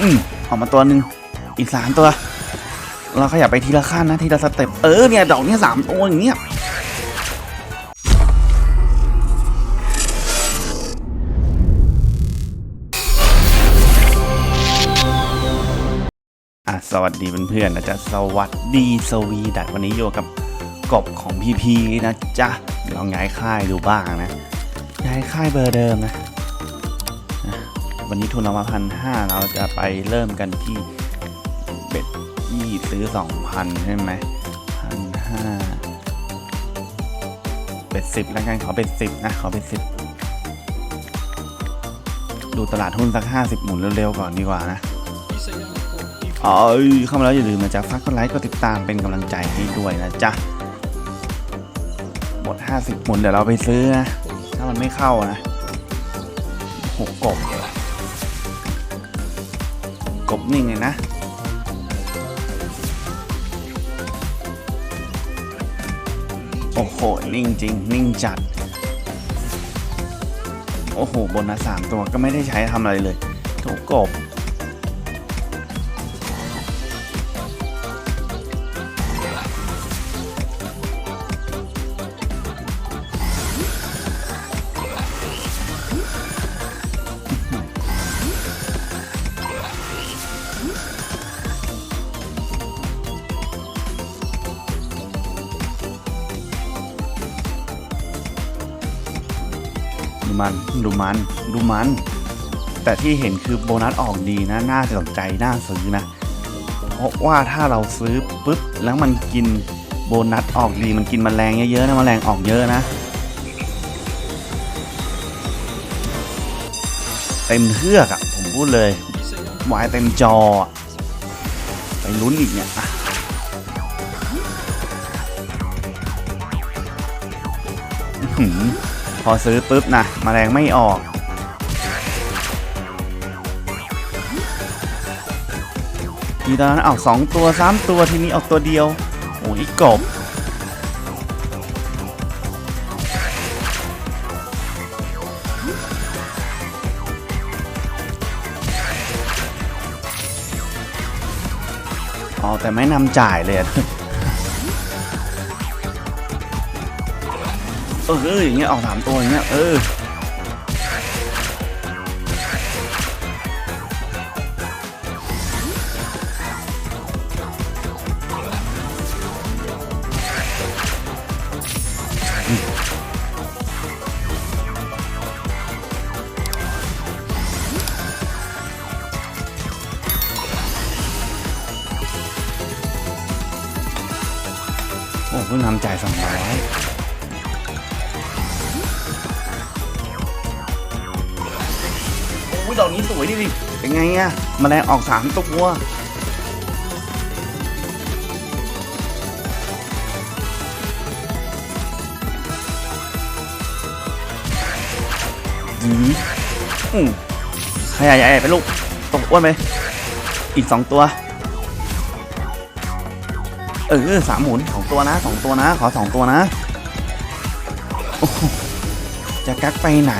อืมออกมาตัวหนึ่งอีกสามตัว เราขยับไปทีละขั้นนะทีละสเต็ปเออเนี่ยดอกเนี้ยสามตัวอย่างเงี้ยอะสวัสดีเพื่อนๆนะจ๊ะสวัสดีสวีดัตวันนี้อยู่กับกบของพีพีนะจ๊ะลองย้ายค่ายดูบ้างนะย้ายค่ายเบอร์เดิมนะ วันนี้ทุนเรามาพันห้าเราจะไปเริ่มกันที่เบ็ดยี่ซื้อสองพันใช่ไหมพันห้าเบ็ดสิบแล้วกันขอเบ็ดสิบนะขอเบ็ดสิบดูตลาดหุ้นสักห้าสิบหมุนเร็วๆก่อนดีกว่านะอ๋อเข้ามาแล้วอย่าลืมนะจ๊ะฝากกดไลค์กดติดตามเป็นกำลังใจให้ด้วยนะจ๊ะหมด 50หมุนเดี๋ยวเราไปซื้อนะ ถ้ามันไม่เข้านะหกกบเลย กบนิ่งเลยนะโอ้โห นิ่งจริง นิ่งจัด โอ้โหบนนะสามตัวก็ไม่ได้ใช้ทำอะไรเลยโถกบ ดูมันดูมันดูมัน แต่ที่เห็นคือโบนัสออกดีนะ น่าสนใจ น่าซื้อนะ เพราะว่าถ้าเราซื้อปุ๊บ แล้วมันกินโบนัสออกดี มันกินมแมลงเยอะๆนะมแมลงออกเยอะนะ เต็มเทือกอะ่ะผมพูดเลยวายเต็มจอ ไปลุ้นอีกเนี่ยอืม พอซื้อปุ๊บนะมแมลงไม่ออก ทีตอนนั้นออกสองตัวสามตัวทีนี้ออกตัวเดียว โอ้ยกบอ๋อแต่ไม่นำจ่ายเลย อะเออเอออย่างเงี้ยออกสามตัวอย่างเงี้ยเออโอ้เพิ่งทำจ่ายสองร้อย อ้ยดอกนี้สวยดิดิเป็นไงอะแมลงออกสามตัวอืมอืมขยายใหญ่ไปลูกตกอ้วนไปอีกสองตัว เออสามหมุนสองตัวนะสองตัวนะ ขอสองตัวนะ จะกักไปไหน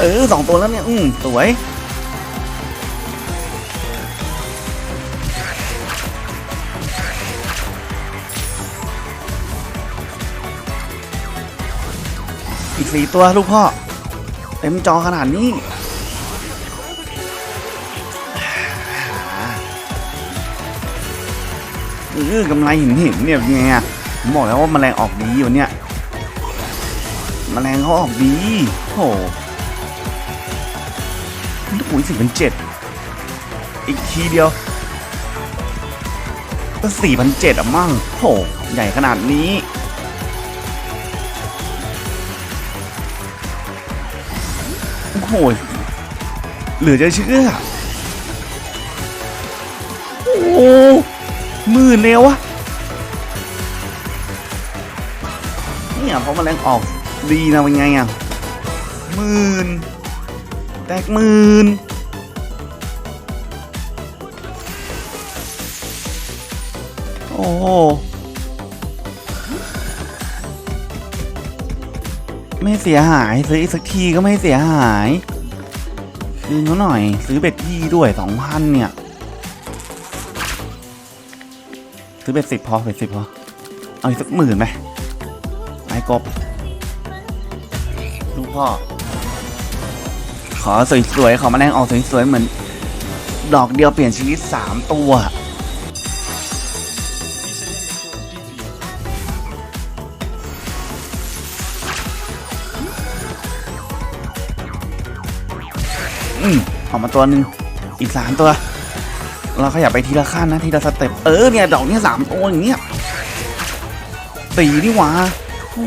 เออสองตัวแล้วเนี่ย อืมสวย อีกสี่ตัวลูกพ่อ เต็มจอขนาดนี้เออกำไรเห็นเห็นเนี่ยเป็นไงอะผมบอกแล้วว่าแมลงออกดีวันเนี้ยแมลงเขาออกดีโห ลูกปุ๋ยสี่พันเจ็ดอีกทีเดียวก็สี่พันเจ็ดอะมั่งโหใหญ่ขนาดนี้ โอ้โหเหลือจะเชื่อ โอ้มื่นเลยวะเนี่ยเพราะมันแรงออกดีนะเป็นไงอะหมื่น แตกหมื่นโอ้ไม่เสียหาย ซื้ออีกสักทีก็ไม่เสียหายคืนเขาหน่อย ซื้อเบ็ดที่ด้วยสองพันเนี่ย ซื้อเบ็ดสิบพอเบ็ดสิบพอ เอาอีกสักหมื่นไหมไอ้กบลูกพ่อ ขอสวยๆ ขอมาแมลงออกสวยๆ เหมือน ดอกเดียวเปลี่ยนชีวิตสามตัว อืมออกมาตัวหนึ่งอีกสามตัว เราขยับไปทีละขั้นนะ ทีละสเต็ป เออเนี่ย ดอกเนี้ยสามตัวอย่างเงี้ยสี่นี่หว่า โอ้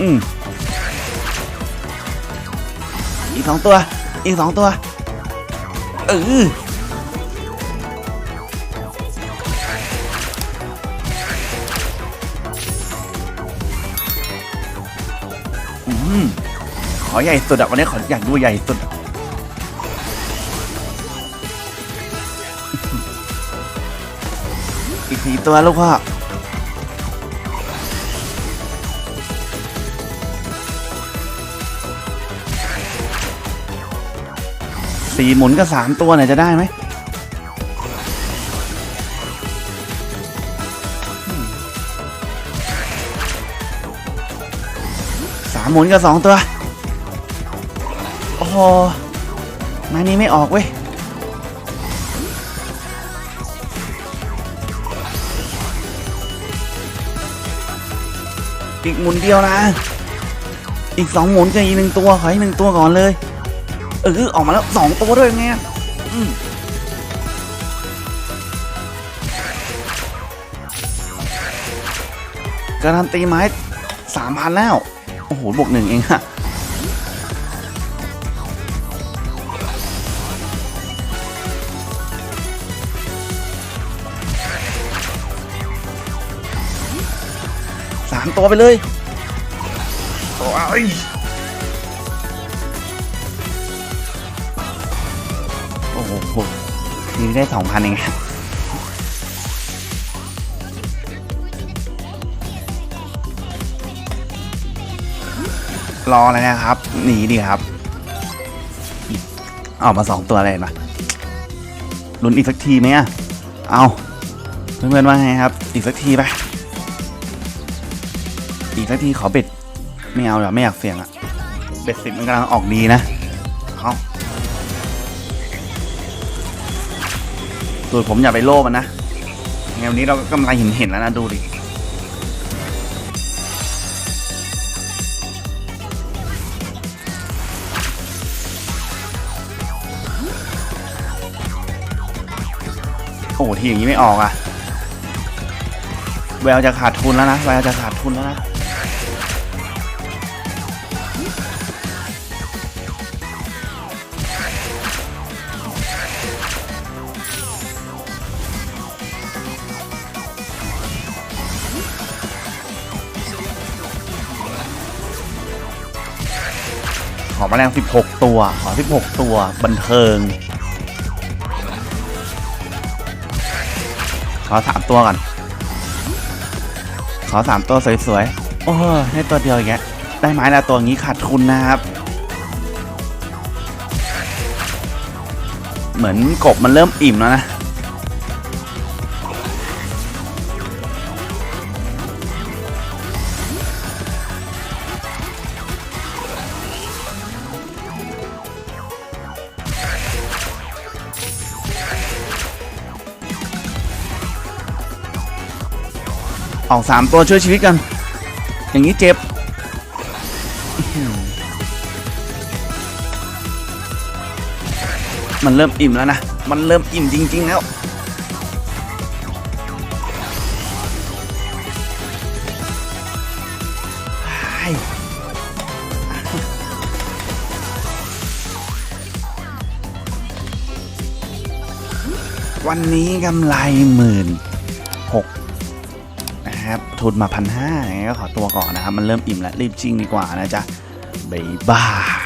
อืมอีกสองตัว อีกสองตัว เออขอใหญ่สุดอะวันนี้ขออยากดูใหญ่สุดอะอีกสี่ตัวลูกพ่อ สี่หมุนก็สามตัวเนี่ยจะได้ไหมสามหมุนก็สองตัว โอ้โหมานี้ไม่ออกเว้ยอีกหมุนเดียวนะ อีกสองหมุนกับอีกหนึ่งตัวขออีกหนึ่งตัวก่อนเลย เออออกมาแล้วสองตัวด้วยไงอืมการันตีไม้สามพันแล้ว โอ้โห บวกหนึ่งเองฮะสามตัวไปเลยโอ้ย นี่ได้สองพันเองครับรอเลยนะครับ หนีดีครับ ออกมาสองตัวเลยมาลุ้นอีกสักทีไหมอะเอาเพื่อนๆว่าไงครับ อีกสักทีไปอีกสักทีขอเบ็ด ไม่เอาเดี๋ยวไม่อยากเสี่ยงอะเบ็ดสิบมันกำลังออกดีนะ เอา สูตรผมอย่าไปโลภมันนะไงวันนี้เราก็กำไรเห็นเห็นแล้วนะดูดิโอ้โหทีอย่างนี้ไม่ออกอะแววจะขาดทุนแล้วนะแววจะขาดทุนแล้วนะ แมลง 16 ตัว ขอ 16 ตัว บันเทิง ขอ 3 ตัวก่อน ขอ 3 ตัวสวยๆ โอ้ยได้ตัวเดียวอย่างเงี้ย ได้ไม้ละตัวงี้ขาดทุนนะครับ เหมือนกบมันเริ่มอิ่มแล้วนะ ออกสามตัวช่วยชีวิตกัน อย่างนี้เจ็บ มันเริ่มอิ่มแล้วนะ มันเริ่มอิ่มจริง ๆ แล้ว วันนี้กำไรหมื่นหก นะครับ ทุนมาพันห้าก็ขอตัวก่อนนะครับ มันเริ่มอิ่มแล้วรีบชิงดีกว่านะจ๊ะบ๊ายบาย